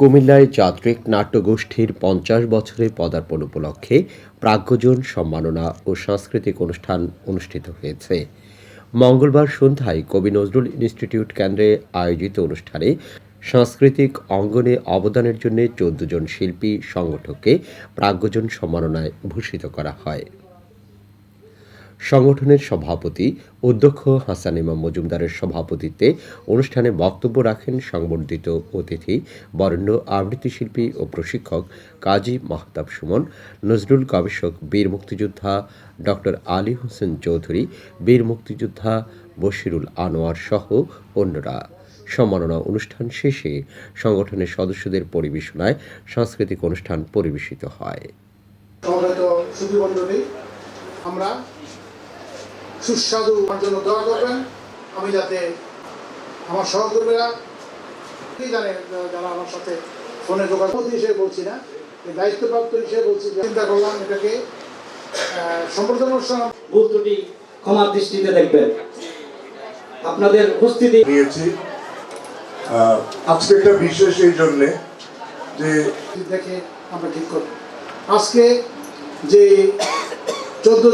কুমিল্লায় যাত্রিক নাট্যগোষ্ঠীর পঞ্চাশ বছরের পদার্পণ উপলক্ষে প্রাজ্ঞজন সম্মাননা ও সাংস্কৃতিক অনুষ্ঠান অনুষ্ঠিত হয়েছে। মঙ্গলবার সন্ধ্যায় কবি নজরুল ইনস্টিটিউট কেন্দ্রে আয়োজিত অনুষ্ঠানে সাংস্কৃতিক অঙ্গনে অবদানের জন্য চোদ্দ জন শিল্পী সংগঠককে প্রাজ্ঞজন সম্মাননায় ভূষিত করা হয়। সংগঠনের সভাপতি অধ্যক্ষ হাসান ইমাম মজুমদারের সভাপতিত্বে অনুষ্ঠানে বক্তব্য রাখেন সংবর্ধিত অতিথি বরেণ্য আবৃত্তি শিল্পী ও প্রশিক্ষক কাজী মাহতাব সুমন, নজরুল গবেষক, বীর মুক্তিযোদ্ধা ডক্টর আলী হোসেন চৌধুরী, বীর মুক্তিযোদ্ধা বশিরুল আনোয়ার সহ অন্যরা। সম্মাননা অনুষ্ঠান শেষে সংগঠনের সদস্যদের পরিবেশনায় সাংস্কৃতিক অনুষ্ঠান পরিবেশিত হয়। আমরা সুস্বাদু আমার জন্য দোয়া করবেন। আমি যাতে আমার সহকর্মীরা কি জানে যারা আমার সাথে ফোনে যোগাযোগ হিসেবে বলছি না। দায়িত্বপ্রাপ্ত হিসেবে বলছি চিন্তা করলাম এটাকে আহ, সম্বর্ধনা অনুষ্ঠান ভুল ত্রুটি ক্ষমার দৃষ্টিতে দেখবেন। আপনাদের উপস্থিতি নিয়েছি। আহ, আজকে একটা বিশেষ এই জন্যে যে দেখে আমরা ঠিক করব। আজকে যে চোদ্দ